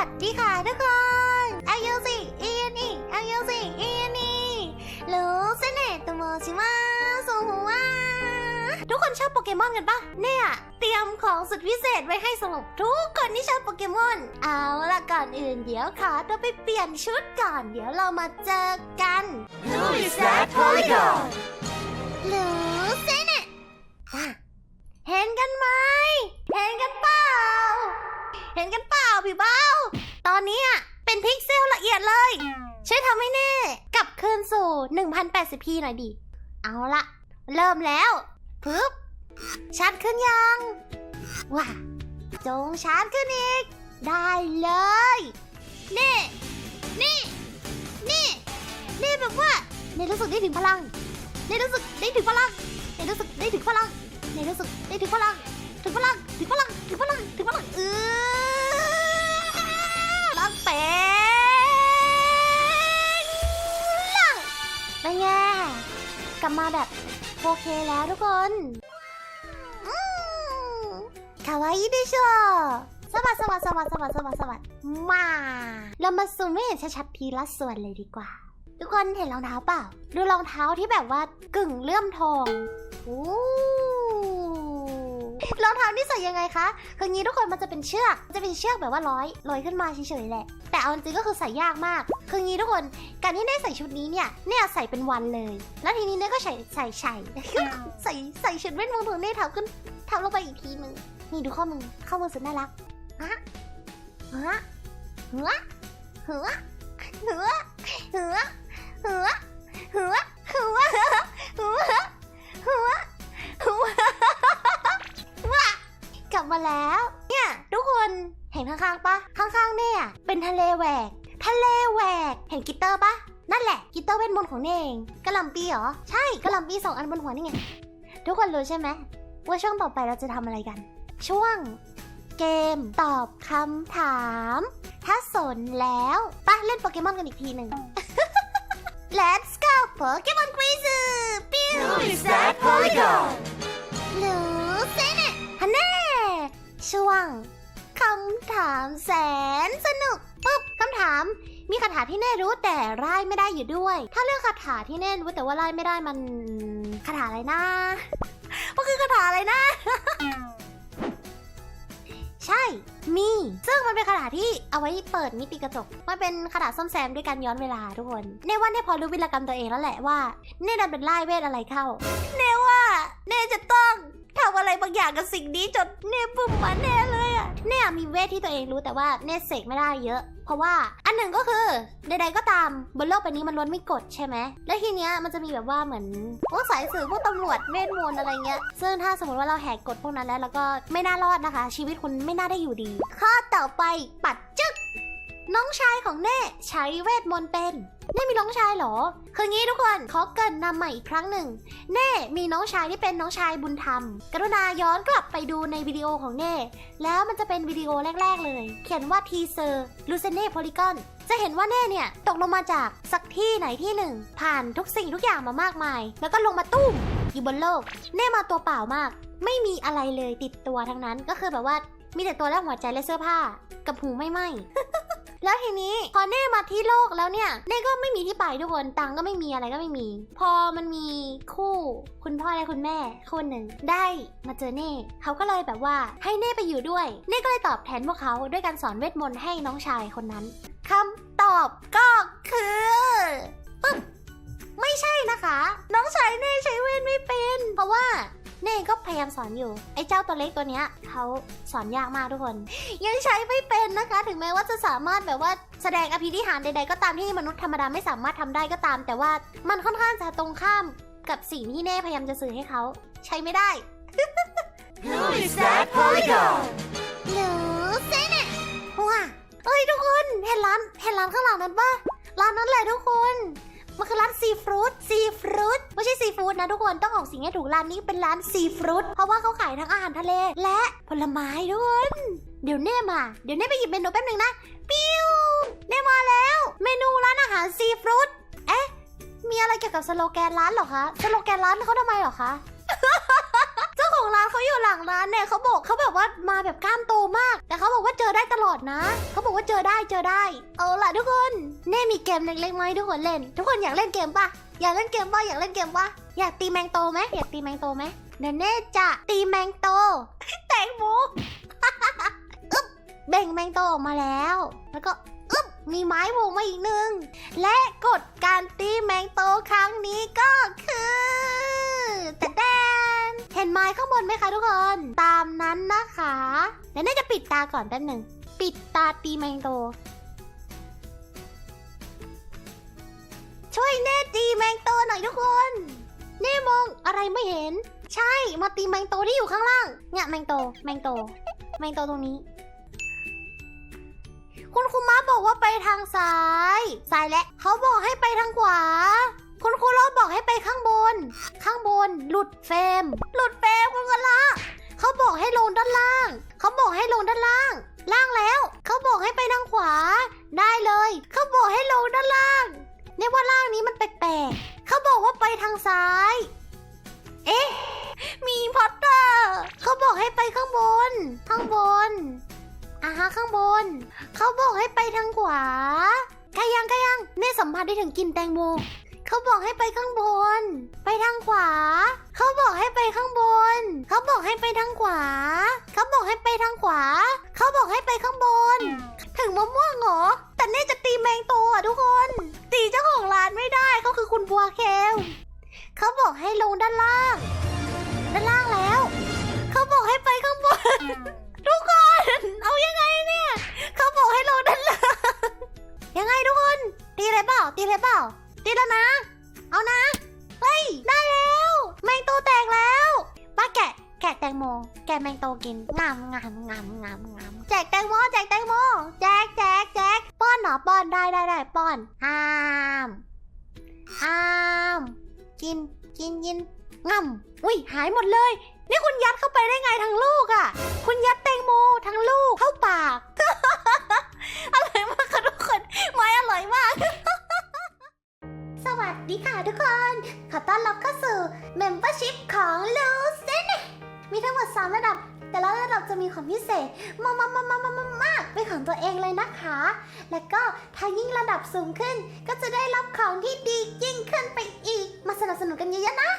วัสดีค่ะทุกคนอายุสิอียนี่อายุสิอียนี่ลูเซเนตโมชิมาสูวทุกคนชอบโปเกมอนกันปะเนี่ยเตรียมของสุดพิเศษไว้ให้สำหรับทุกคนที่ชอบโปเกมอน เอาละก่อนอื่นเดี๋ยวขอตัวไปเปลี่ยนชุดก่อน เดี๋ยวเรามาเจอกัน Who is that polygon? 1080p หน่อยดิ เอาละเริ่มแล้วปึ๊บชัดขึ้นยังว้าจงชัดขึ้นอีก ได้เลย นี่ นี่ นี่ นี่แบบว่าในรู้สึกได้ถึงพลังในรู้สึกได้ถึงพลังในรู้สึกได้ถึงพลังในรู้สึกได้ถึงพลัง แบบโอเคแล้วทุกคนคาวาอิดิโชสวัสดีสวัสดีสวัสดีสวัสดีสวัสดีสวัสดีมา เรามาซูมให้เห็นชัดๆทีละส่วนเลยดีกว่า ทุกคนเห็นรองเท้าเปล่า ดูรองเท้าที่แบบว่ากึ่งเลื่อมทอง โอ้ รองเท้านี่ใส่ยังไงคะคืองี้ทุกคนมันจะเป็นเชือกจะเป็นเชือกแบบว่าร้อยร้อยขึ้นมาเฉยๆแหละ แต่เอาจริงก็คือใส่ยากมาก คืองี้ทุกคน การที่เน่ใส่ชุดนี้เนี่ยเน่ใส่เป็นวันเลย แล้วทีนี้เน่ก็ใส่ใส่ใส่ใส่ใส่ชุดเวทมนต์ของเน่ทับขึ้นทับลงไปอีกทีนึงนี่ดูข้อมือข้อมือสุดน่ารักฮะฮะหัวหัวหัวหัวหัวหัวหัวหัวหัว แล้ว เนี่ยทุกคนเห็นข้างๆปะข้างๆเนี่ยเป็นทะเลแหวก ทะเลแหวก เห็นกิตเตอร์ปะนั่นแหละกิตเตอร์เวทมนต์ของเน่เองกระลำปีเหรอ ใช่กระลำปีสองอันบนหัวนี่ไง ทุกคนรู้ใช่ไหมว่าช่วงต่อไปเราจะทำอะไรกัน ช่วงเกมตอบคำถาม ถ้าสนแล้วไปเล่นโปเกมอนกันอีกทีหนึ่ง Let's go Pokemon Quiz ปิ้ว Who is that polygon? ช่วงคำถามแสนสนุกปุ๊บคำถาม มีคาถาที่แน่รู้แต่ร่ายไม่ได้อยู่ด้วย ถ้าเลือกคาถาที่แน่รู้แต่ว่าร่ายไม่ได้มันคาถาอะไรนะมันคือคาถาอะไรนะ ใช่ มี ซึ่งมันเป็นคาถาที่เอาไว้เปิดมิติกระจก มันเป็นคาถาซ่อมแซมด้วยการย้อนเวลาทุกคนเนว่าเน่พอรู้วิรกรรมตัวเองแล้วแหละว่าเน่ดันเป็นไล่เวทอะไรเข้า เน่ว่าเน่จะต้องางอย่างกับสิ่งนี้จนเน่ปุ่มมาแน่เลยอะเน่มีเวทที่ตัวเองรู้แต่ว่าเน่เสกไม่ได้เยอะ เพราะว่าอันหนึ่งก็คือใดๆก็ตามบนโลกใบนี้มันล้วนไม่กฎใช่ไหมแล้วทีเนี้ยมันจะมีแบบว่าเหมือนพวกสายสืบพวกตำรวจเวทมนต์อะไรเงี้ย ซึ่งถ้าสมมติว่าเราแหกกฎพวกนั้นแล้วแล้วก็ไม่น่ารอดนะคะ ชีวิตคุณไม่น่าได้อยู่ดี ข้อต่อไปปัดจึ๊ก น้องชายของเน่ใช้เวทมนต์เป็นเน่มีน้องชายเหรอ คืองี้ทุกคนขอเกินนำใหม่อีกครั้งหนึ่งเน่มีน้องชายที่เป็นน้องชายบุญธรรม กรุณาย้อนกลับไปดูในวิดีโอของเน่แล้วมันจะเป็นวิดีโอแรก ๆ เลย เขียนว่าทีเซอร์ลูเซเน่โพลิกอนจะเห็นว่าเน่เนี่ยตกลงมาจากสักที่ไหนที่หนึ่ง ผ่านทุกสิ่งทุกอย่างมามากมาย แล้วก็ลงมาตุ้มอยู่บนโลก เน่มาตัวเปล่ามาก ไม่มีอะไรเลยติดตัวทั้งนั้นก็คือแบบว่ามีแต่ตัวและหัวใจและเสื้อผ้า กับหูไม่ไหม แล้วทีนี้พอเน่มาที่โลกแล้วเนี่ยเน่ก็ไม่มีที่ไปทุกคนตังก็ไม่มีอะไรก็ไม่มี พอมันมีคู่คุณพ่อและคุณแม่คนหนึ่งได้มาเจอเน่เขาก็เลยแบบว่าให้เน่ไปอยู่ด้วย เน่ก็เลยตอบแทนพวกเขาด้วยการสอนเวทมนต์ให้น้องชายคนนั้นคำตอบก็คือปึ๊บไม่ใช่นะคะ น้องชายเน่ใช้เวทไม่เป็น เพราะว่า เน่ก็พยายามสอนอยู่ ไอ้เจ้าตัวเล็กตัวเนี้ยเขาสอนยากมากทุกคน ยังใช้ไม่เป็นนะคะ ถึงแม้ว่าจะสามารถแบบว่าแสดงอภินิหารใดๆก็ตามที่มนุษย์ธรรมดาไม่สามารถทำได้ก็ตาม แต่ว่ามันค่อนข้างจะตรงข้ามกับสิ่งที่เน่พยายามจะสื่อให้เขา ใช้ไม่ได้ Who is that polygon? หรือเซเน่ว้าเอ้ยทุกคนเห็นร้านเห็นร้านข้างหลังนั้นปะร้านนั้นแหละทุกคน มันคือร้านซีฟรุตซีฟรุตไม่ใช่ซีฟู้ดนะทุกคนต้องออกสิ่งให้ถูกร้านนี้เป็นร้านซีฟรุตเพราะว่าเขาขายทั้งอาหารทะเล และผลไม้ด้วยเดี๋ยวเน่มา เดี๋ยวเน่ไปหยิบเมนูแป๊บหนึ่งนะปิ้วเน่มาแล้ว เมนูร้านอาหารซีฟรุตเอ๊ะมีอะไรเกี่ยวกับสโลแกนร้านหรอคะสโลแกนร้านเขาทำไมหรอคะ ของร้านเขาอยู่หลังร้านเนี่ยเขาบอกเขาแบบว่ามาแบบกล้ามโตมาก แต่เขาบอกว่าเจอได้ตลอดนะเขาบอกว่าเจอได้เจอได้ เอาล่ะทุกคนเน่มีเกมเล็กๆไหมาให้ทุกคนเล่น ทุกคนอยากเล่นเกมปะอยากเล่นเกมปะอยากเล่นเกมปะอยากตีแมงโตไหมอยากตีแมงโตไหมเดี๋ยวเน่จะตีแมงโต แตงโมอึ๊บเบ่งแมงโตออกมาแล้ว แล้วก็อึ๊บมีไม้โผล่มาอีกหนึ่งและกฎการตีแมงโตครั้งนี้ก็คือ ห็นไม้ข้างบนไหมคะทุกคน ตามนั้นนะคะเดี๋ยวน่จะปิดตาก่อนแป๊บหนึ่ง ปิดตาตีแมงโตช่วยเน่ตีแมงโตหน่อยทุกคน เน่มองอะไรไม่เห็น ใช่ มาตีแมงโตที่อยู่ข้างล่าง เนี่ยแมงโต แมงโต แมงโตตรงนี้ คุณครูม้าบอกว่าไปทางซ้าย ซ้ายและ เขาบอกให้ไปทางขวา คุณครูโรสบอกให้ไปข้างบน ข้างบน หลุดเฟรมหลุดเฟรมคุณกันละเขาบอกให้ลงด้านล่าง เขาบอกให้ลงด้านล่าง ล่างแล้ว เขาบอกให้ไปทางขวา ได้เลย เขาบอกให้ลงด้านล่างเนี่ยว่าล่างนี้มันแปลกๆเขาบอกว่าไปทางซ้าย เอ๊ะ มีพอตเตอร์ เขาบอกให้ไปข้างบน ข้างบนอ่าฮะข้างบน เขาบอกให้ไปทางขวาใกล้ยังใกล้ยังเน่สัมผัสได้ถึงกลินแตงโม เขาบอกให้ไปข้างบน ไปทางขวา เขาบอกให้ไปข้างบน เขาบอกให้ไปทางขวา งามงามงามงามงามแจกแตงโมแจกแตงโมแจกแจกแจกป้อนเหรอป้อนได้ได้ได้ป้อนห้ามห้ามกินกินกินงำอุ้ยหายหมดเลย นี่คุณยัดเข้าไปได้ไงทั้งลูกอะ่ มีความพิเศษมากมากมากมากมากมากเป็นของตัวเองเลยนะคะ แล้วก็ถ้ายิ่งระดับสูงขึ้น ก็จะได้รับของที่ดียิ่งขึ้นไปอีก มาสนับสนุนกันเยอะๆนะ